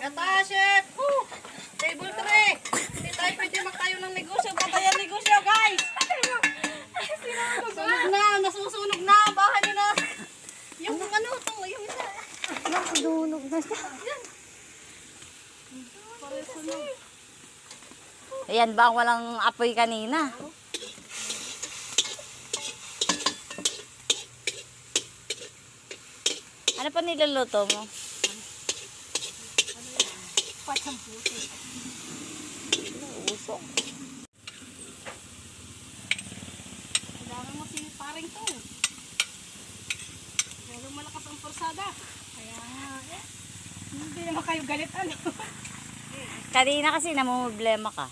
Gata, chef! Woo! Table tray! Hindi tayo pwede magtayo ng negosyo. Patayan negosyo, guys! Sunog na! Nasusunog na! Bahay nyo na! Yung ano, ito, yung isa. Nasunog na siya. Parang sunog. Ayan ba ang walang apoy kanina? Ano pa niluluto mo? Patsang puti. Usok. Kailangan mo si paring to. Lalong malakas ang porsada. Kaya nga, eh. Hindi naman kayo galit, ano? Kanina kasi namumblema ka.